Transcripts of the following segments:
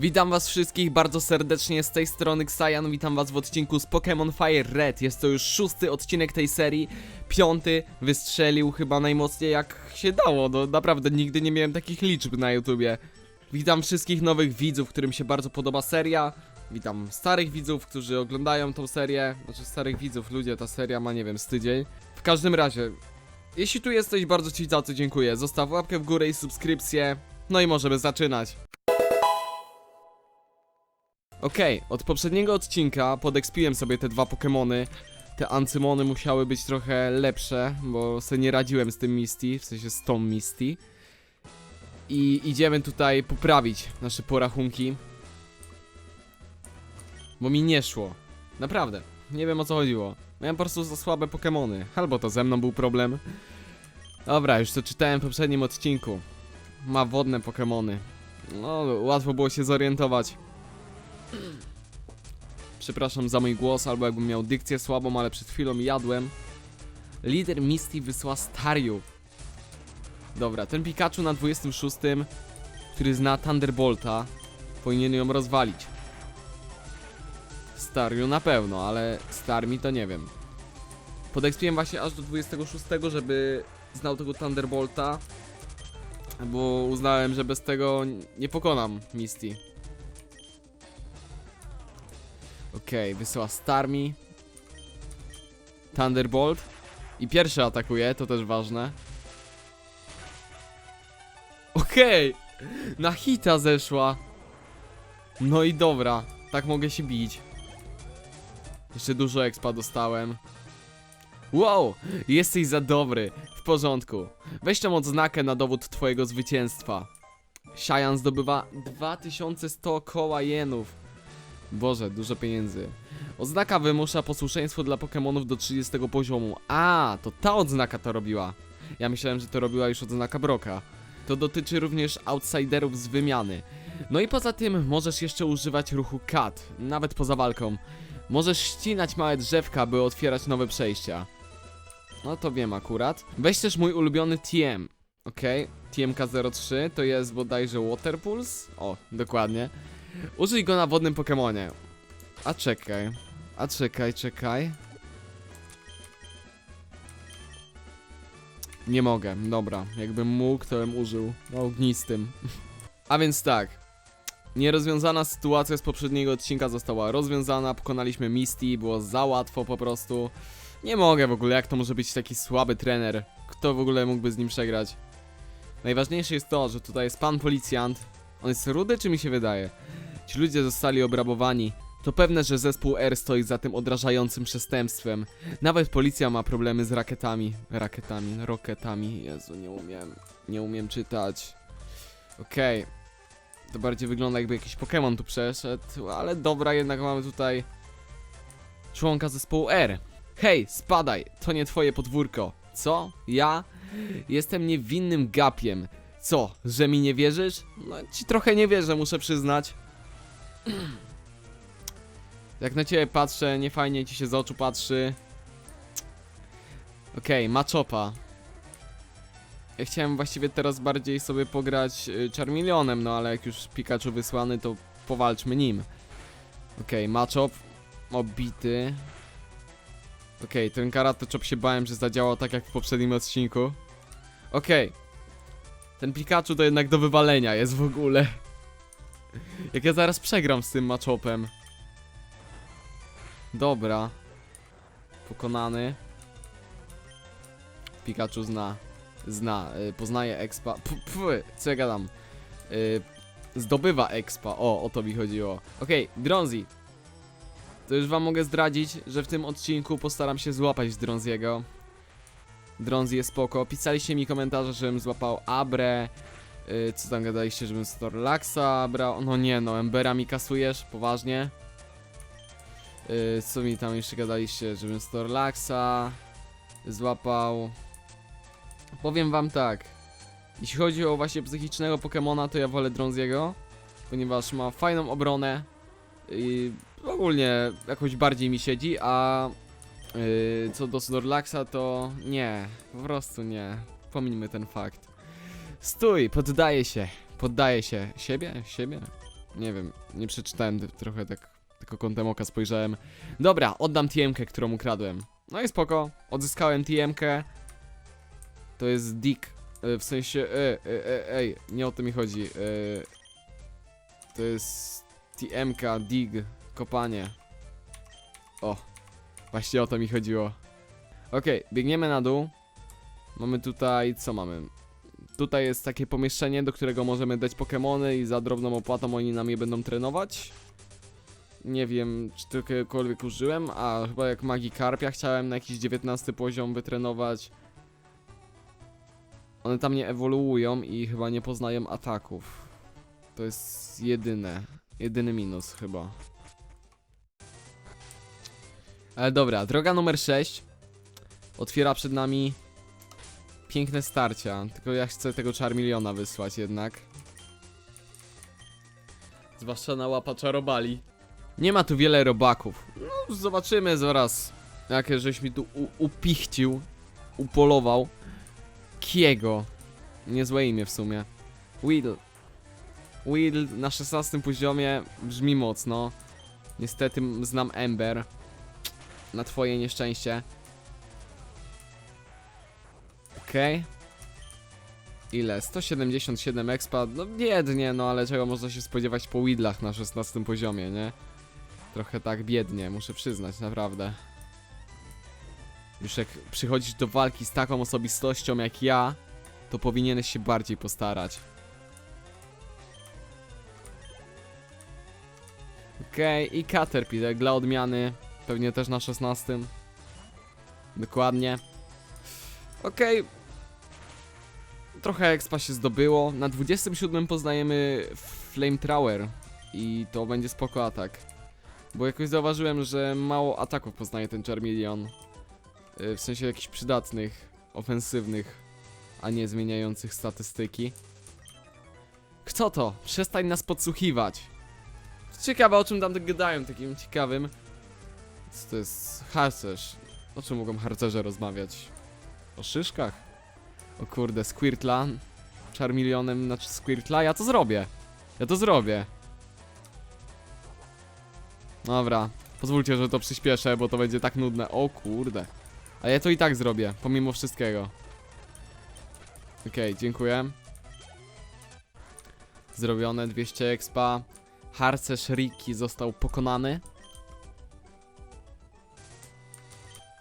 Witam was wszystkich bardzo serdecznie z tej strony Xayan, witam was w odcinku z Pokémon Fire Red. Jest to już szósty odcinek tej serii, piąty wystrzelił chyba najmocniej jak się dało, no naprawdę nigdy nie miałem takich liczb na YouTubie. Witam wszystkich nowych widzów, którym się bardzo podoba seria. Witam starych widzów, którzy oglądają tą serię. Znaczy starych widzów, ludzie, ta seria ma nie wiem, z tydzień. W każdym razie, jeśli tu jesteś, bardzo ci za to dziękuję. Zostaw łapkę w górę i subskrypcję. No i możemy zaczynać. Okej, od poprzedniego odcinka podekspiłem sobie te dwa Pokemony. Te Ancymony musiały być trochę lepsze, bo sobie nie radziłem z tym Misty, w sensie z tą Misty. I idziemy tutaj poprawić nasze porachunki. Bo mi nie szło. Naprawdę. Nie wiem o co chodziło. Miałem po prostu za słabe Pokemony. Albo to ze mną był problem. Dobra, już to czytałem w poprzednim odcinku. Ma wodne Pokemony. No, łatwo było się zorientować. Przepraszam za mój głos, albo jakbym miał dykcję słabą, ale przed chwilą jadłem. Lider Misty wysła Stariu. Dobra, ten Pikachu na 26, który zna Thunderbolta, powinien ją rozwalić. Stariu na pewno, ale Starmi to nie wiem. Podekspiłem właśnie aż do 26, żeby znał tego Thunderbolta, bo uznałem, że bez tego nie pokonam Misty. Okej, wysyła Starmi. Thunderbolt. I pierwszy atakuje, to też ważne. Okej! Na hita zeszła. No i dobra, tak mogę się bić. Jeszcze dużo expa dostałem. Wow, jesteś za dobry. W porządku. Weź tą odznakę na dowód twojego zwycięstwa. Shayan zdobywa 2100 koła jenów. Boże, dużo pieniędzy. Oznaka wymusza posłuszeństwo dla Pokémonów do 30 poziomu. A, to ta odznaka to robiła. Ja myślałem, że to robiła już odznaka Broka. To dotyczy również outsiderów z wymiany. No i poza tym możesz jeszcze używać ruchu cut, nawet poza walką. Możesz ścinać małe drzewka, by otwierać nowe przejścia. No to wiem akurat. Weź też mój ulubiony TM. Okej, TMK03 to jest bodajże Water Pulse. O, dokładnie. Użyj go na wodnym Pokemonie. A czekaj. A czekaj, czekaj. Nie mogę, dobra. Jakbym mógł, to bym użył. Na ognistym. A więc tak. Nierozwiązana sytuacja z poprzedniego odcinka została rozwiązana. Pokonaliśmy Misty, było za łatwo po prostu. Nie mogę w ogóle, jak to może być taki słaby trener? Kto w ogóle mógłby z nim przegrać? Najważniejsze jest to, że tutaj jest pan policjant. On jest rudy, czy mi się wydaje? Ci ludzie zostali obrabowani. To pewne, że zespół R stoi za tym odrażającym przestępstwem. Nawet policja ma problemy z rakietami. Rakietami, roketami. Jezu, nie umiem. Nie umiem czytać. Okej. To bardziej wygląda jakby jakiś Pokémon tu przeszedł, ale dobra, jednak mamy tutaj członka zespołu R. Hej, spadaj, to nie twoje podwórko. Co? Ja? Jestem niewinnym gapiem. Co, że mi nie wierzysz? No ci trochę nie wierzę, muszę przyznać. Jak na ciebie patrzę, nie fajnie ci się z oczu patrzy. Okej, okay, Machopa. Ja chciałem właściwie teraz bardziej sobie pograć y, Charmeleonem, no ale jak już Pikachu wysłany, to powalczmy nim. Okej, okay, Machop. Obity. Okej, okay, ten Karate Chop się bałem, że zadziałał tak jak w poprzednim odcinku. Okej. Okay. Ten Pikachu to jednak do wywalenia jest w ogóle. Jak ja zaraz przegram z tym Machopem. Dobra. Pokonany. Pikachu zna. Zna. Y, poznaje expa. P, p, co ja gadam? Y, zdobywa expa. O, o to mi chodziło. Okej, okay, Dronzi. To już wam mogę zdradzić, że w tym odcinku postaram się złapać Dronziego. Dronzi jest spoko. Pisaliście mi komentarze, żebym złapał Abre. Yy, co tam gadaliście, żebym Storlaxa brał? No nie no, Embera mi kasujesz? Poważnie? Yy, co mi tam jeszcze gadaliście, żebym Storlaxa złapał? Powiem wam tak. Jeśli chodzi o właśnie psychicznego Pokemona, to ja wolę Dronziego. Ponieważ ma fajną obronę. I ogólnie jakoś bardziej mi siedzi, a yy, co do Snorlaxa to nie, po prostu nie. Pomińmy ten fakt. Stój, poddaję się. Poddaję się. Siebie? Siebie? Nie wiem, nie przeczytałem trochę tak, tylko kątem oka spojrzałem. Dobra, oddam TM-kę, którą ukradłem. No i spoko, odzyskałem TM-kę. To jest Dick, e, w sensie, e, e, e, ej, nie o to mi chodzi. E, to jest TM-ka, dig, kopanie. O, właśnie o to mi chodziło. Okej, biegniemy na dół. Mamy tutaj, co mamy? Tutaj jest takie pomieszczenie, do którego możemy dać Pokemony i za drobną opłatą oni nam je będą trenować. Nie wiem, czy to kiedykolwiek użyłem, a chyba jak Magikarpia chciałem na jakiś 19 poziom wytrenować. One tam nie ewoluują i chyba nie poznają ataków. To jest jedyne, jedyny minus chyba. Dobra, droga numer 6 otwiera przed nami piękne starcia. Tylko ja chcę tego Charmeleona wysłać jednak. Zwłaszcza na łapacza robali. Nie ma tu wiele robaków. No, zobaczymy zaraz, jakie żeś mi tu upichcił, upolował. Kiego. Niezłe imię w sumie. Will. Will na 16 poziomie brzmi mocno. Niestety znam Ember. Na twoje nieszczęście. Okej. Ile? 177 expa? No biednie, no ale czego można się spodziewać po Widlach na 16 poziomie, nie? Trochę tak biednie, muszę przyznać, naprawdę. Już jak przychodzisz do walki z taką osobistością jak ja, to powinieneś się bardziej postarać. Okej, i Caterpillar dla odmiany, pewnie też na 16. Dokładnie. Okej. Trochę expa się zdobyło. Na 27 poznajemy Flamethrower i to będzie spoko atak. Bo jakoś zauważyłem, że mało ataków poznaje ten Charmeleon. Y, W sensie jakichś przydatnych, ofensywnych, a nie zmieniających statystyki. Kto to? Przestań nas podsłuchiwać. Ciekawe o czym tam gadają, takim ciekawym. Co to jest harcerz? O czym mogą harcerze rozmawiać? O szyszkach? O kurde, Squirtla. Charmeleonem na Squirtla? Ja to zrobię. Ja to zrobię. Dobra, pozwólcie, że to przyspieszę, bo to będzie tak nudne. O kurde. A ja to i tak zrobię, pomimo wszystkiego. Okej, dziękuję. Zrobione 200 expa. Harcerz Riki został pokonany.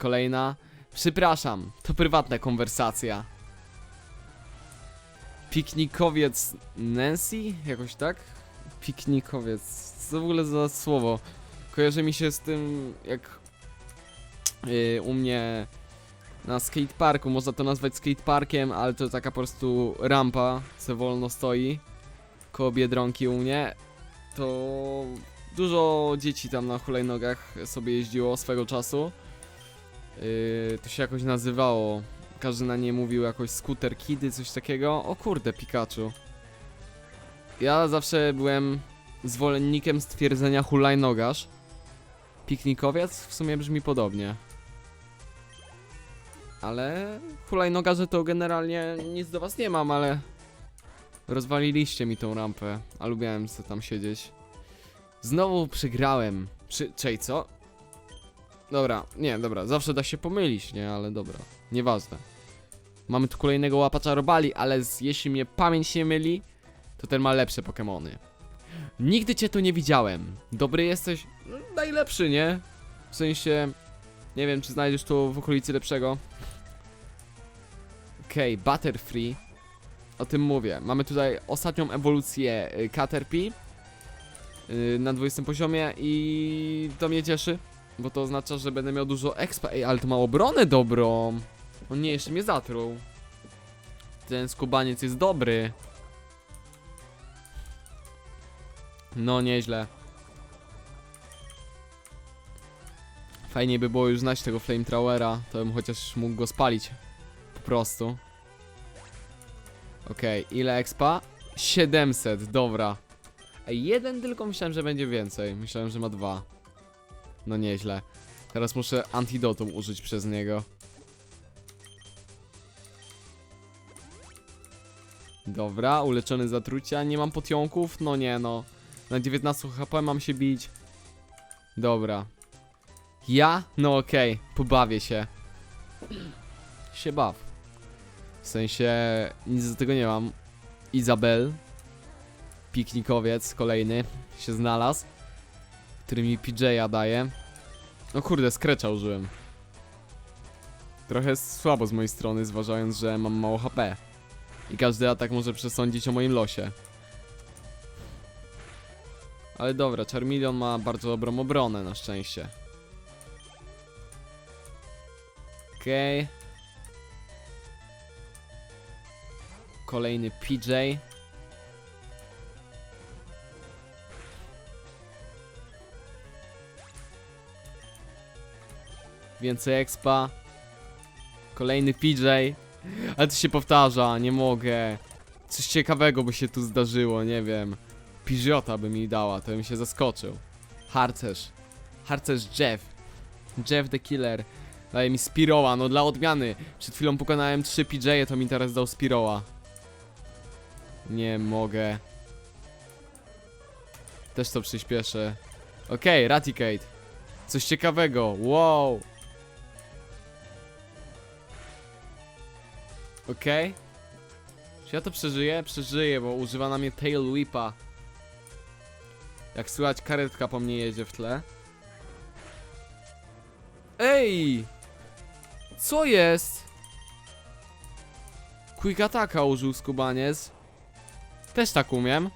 Kolejna. Przepraszam, to prywatna konwersacja. Piknikowiec Nancy? Jakoś tak? Piknikowiec. Co w ogóle za słowo? Kojarzy mi się z tym, jak yy, u mnie na skateparku, można to nazwać skateparkiem, ale to taka po prostu rampa, co wolno stoi koło Biedronki u mnie. To dużo dzieci tam na hulajnogach sobie jeździło swego czasu. Yy, to się jakoś nazywało. Każdy na nie mówił jakoś skuter kidy, coś takiego. O kurde, Pikachu. Ja zawsze byłem zwolennikiem stwierdzenia hulajnogarz. Piknikowiec w sumie brzmi podobnie. Ale hulajnogarze to generalnie nic do was nie mam, ale rozwaliliście mi tą rampę, a lubiałem sobie tam siedzieć. Znowu przegrałem. Przy... Czej, co? Dobra, nie, dobra, zawsze da się pomylić, nie, ale dobra, nieważne. Mamy tu kolejnego łapacza robali, ale z, jeśli mnie pamięć nie myli, to ten ma lepsze Pokemony. Nigdy cię tu nie widziałem. Dobry jesteś? No, najlepszy, nie? W sensie, nie wiem, czy znajdziesz tu w okolicy lepszego. Okej, okay, Butterfree. O tym mówię. Mamy tutaj ostatnią ewolucję y, Caterpie y, na 20 poziomie i to mnie cieszy. Bo to oznacza, że będę miał dużo expa. Ej, ale to ma obronę dobrą. On nie, jeszcze mnie zatruł. Ten skubaniec jest dobry. No, nieźle. Fajnie by było już znać tego Flamethrowera, to bym chociaż mógł go spalić. Po prostu. Okej, ile expa? 700, dobra. Ej, jeden tylko myślałem, że będzie więcej. Myślałem, że ma dwa. No nieźle. Teraz muszę antidotum użyć przez niego. Dobra, uleczony zatrucia. Nie mam potionków? No nie no. Na 19 HP mam się bić. Dobra. Ja? No okej, pobawię się. Się baw. W sensie, nic do tego nie mam. Izabel. Piknikowiec kolejny się znalazł. Który mi PJ'a daje. No kurde, skrecza użyłem. Trochę słabo z mojej strony, zważając, że mam mało HP. I każdy atak może przesądzić o moim losie. Ale dobra, Charmeleon ma bardzo dobrą obronę na szczęście. Okej. Kolejny PJ. Więcej expa. Kolejny PJ. Ale to się powtarza, nie mogę. Coś ciekawego by się tu zdarzyło, nie wiem. Pidgeota by mi dała, to bym się zaskoczył. Harcerz. Harcerz Jeff. Jeff the Killer. Daje mi Spiroła, no dla odmiany. Przed chwilą pokonałem 3 PJ, to mi teraz dał Spiroła. Nie mogę. Też to przyspieszę. Okej, Raticate. Coś ciekawego, wow. Okej. Czy ja to przeżyję? Przeżyję, bo używa na mnie Tail Whipa. Jak słychać, karetka po mnie jedzie w tle. Ej! Co jest? Quick Attacka użył skubaniec. Też tak umiem.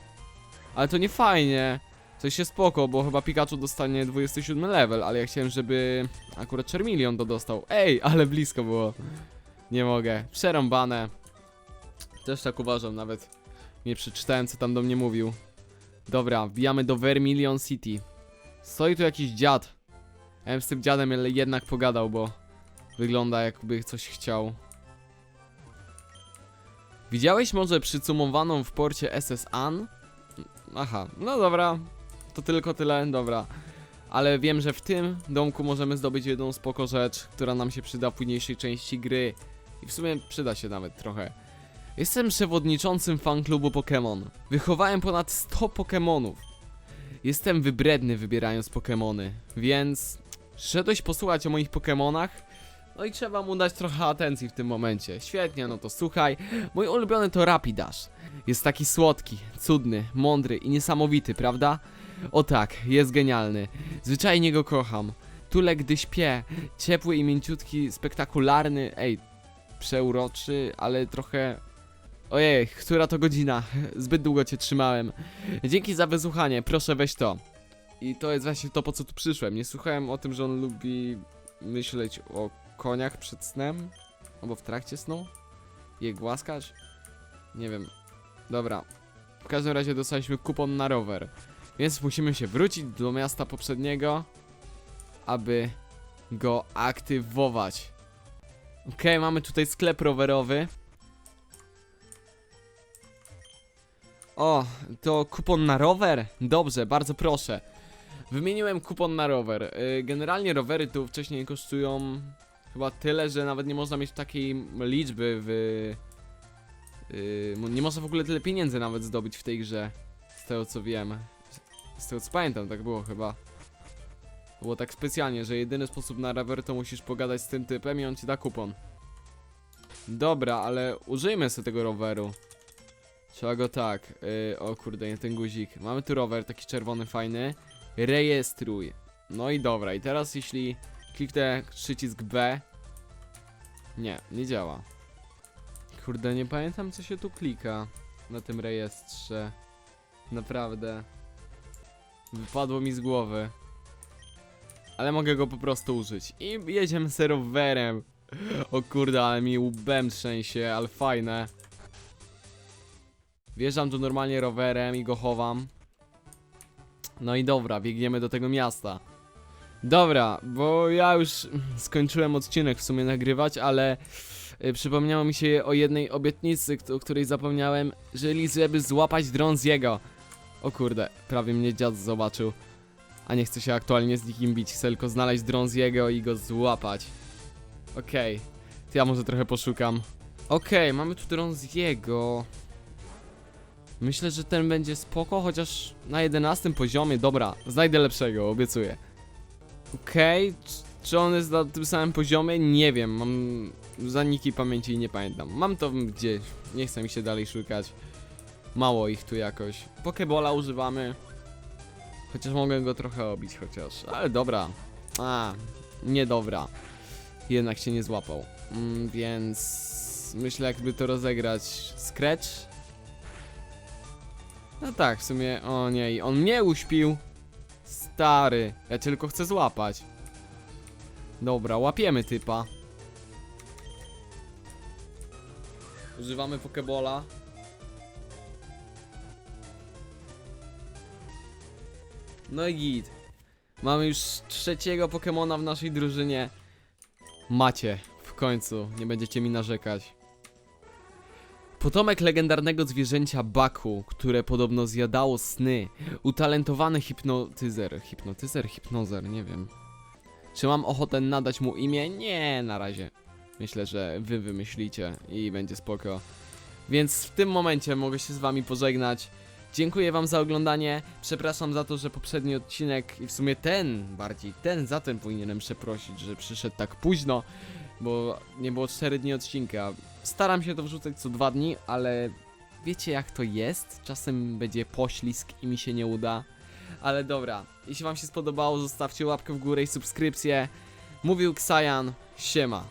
Ale to nie fajnie. Coś się spoko, bo chyba Pikachu dostanie 27 level, ale ja chciałem, żeby akurat Charmeleon to dostał. Ej, ale blisko było. Nie mogę. Przerąbane. Też tak uważam, nawet nie przeczytałem, co tam do mnie mówił. Dobra, wbijamy do Vermilion City. Stoi tu jakiś dziad. Ja bym z tym dziadem jednak pogadał, bo wygląda jakby coś chciał. Widziałeś może przycumowaną w porcie SS? Aha, no dobra. To tylko tyle, dobra. Ale wiem, że w tym domku możemy zdobyć jedną spoko rzecz, która nam się przyda w późniejszej części gry. I w sumie przyda się nawet trochę. Jestem przewodniczącym fanklubu Pokémon. Wychowałem ponad 100 Pokémonów. Jestem wybredny wybierając Pokémony, więc szedłeś posłuchać o moich Pokémonach? No i trzeba mu dać trochę atencji w tym momencie. Świetnie, no to słuchaj. Mój ulubiony to Rapidash. Jest taki słodki, cudny, mądry i niesamowity, prawda? O tak, jest genialny. Zwyczajnie go kocham. Tule, gdy śpię. Ciepły i mięciutki, spektakularny. Ej, przeuroczy, ale trochę Ojej, która to godzina? Zbyt długo cię trzymałem. Dzięki za wysłuchanie, proszę weź to. I to jest właśnie to, po co tu przyszłem. Nie słuchałem o tym, że on lubi myśleć o koniach przed snem? Albo w trakcie snu? Je głaskać? Nie wiem. Dobra. W każdym razie dostaliśmy kupon na rower. Więc musimy się wrócić do miasta poprzedniego, aby go aktywować. Okej, mamy tutaj sklep rowerowy. O, to kupon na rower? Dobrze, bardzo proszę. Wymieniłem kupon na rower. Y, Generalnie rowery tu wcześniej kosztują chyba tyle, że nawet nie można mieć takiej liczby w... y, Nie można w ogóle tyle pieniędzy nawet zdobyć w tej grze. Z tego co wiem. Z tego co pamiętam, tak było chyba. Było tak specjalnie, że jedyny sposób na rower to musisz pogadać z tym typem i on ci da kupon. Dobra, ale użyjmy sobie tego roweru. Trzeba go tak. Yy, o kurde, nie ten guzik. Mamy tu rower, taki czerwony, fajny. Rejestruj. No i dobra, i teraz jeśli kliknę przycisk B. Nie, nie działa. Kurde, nie pamiętam co się tu klika na tym rejestrze. Naprawdę. Wypadło mi z głowy. Ale mogę go po prostu użyć. I jedziemy z rowerem. O kurde, ale mi łbem trzęsie, ale fajne. Wjeżdżam tu normalnie rowerem i go chowam. No i dobra, biegniemy do tego miasta. Dobra, bo ja już skończyłem odcinek w sumie nagrywać, ale y, przypomniało mi się o jednej obietnicy, o której zapomniałem, jeżeli żeby złapać dron z jego. O kurde, prawie mnie dziad zobaczył. A nie chcę się aktualnie z nikim bić, chcę tylko znaleźć dron z jego i go złapać. Okej, to ja może trochę poszukam. Okej, mamy tu dron z jego. Myślę, że ten będzie spoko, chociaż na 11 poziomie, dobra, znajdę lepszego, obiecuję. Okej, c- czy on jest na tym samym poziomie? Nie wiem, mam zaniki pamięci i nie pamiętam. Mam to gdzieś, nie chcę mi się dalej szukać. Mało ich tu jakoś. Pokebola używamy. Chociaż mogę go trochę obić chociaż, ale dobra. A, niedobra. Jednak się nie złapał. Mm, więc myślę jakby to rozegrać. Scratch? No tak, w sumie, o nie, i on mnie uśpił. Stary, ja tylko chcę złapać. Dobra, łapiemy typa. Używamy Pokebola. No i git. Mamy już trzeciego Pokemona w naszej drużynie. Macie, w końcu, nie będziecie mi narzekać. Potomek legendarnego zwierzęcia Baku, które podobno zjadało sny. Utalentowany hipnotyzer. Hipnotyzer, hipnozer, nie wiem. Czy mam ochotę nadać mu imię? Nie, na razie. Myślę, że wy wymyślicie i będzie spoko. Więc w tym momencie mogę się z wami pożegnać. Dziękuję wam za oglądanie. Przepraszam za to, że poprzedni odcinek i w sumie ten bardziej, ten za ten powinienem przeprosić, że przyszedł tak późno, bo nie było 4 dni odcinka. Staram się to wrzucać co dwa dni, ale wiecie jak to jest? Czasem będzie poślizg i mi się nie uda. Ale dobra, jeśli wam się spodobało, zostawcie łapkę w górę i subskrypcję. Mówił Ksajan, siema.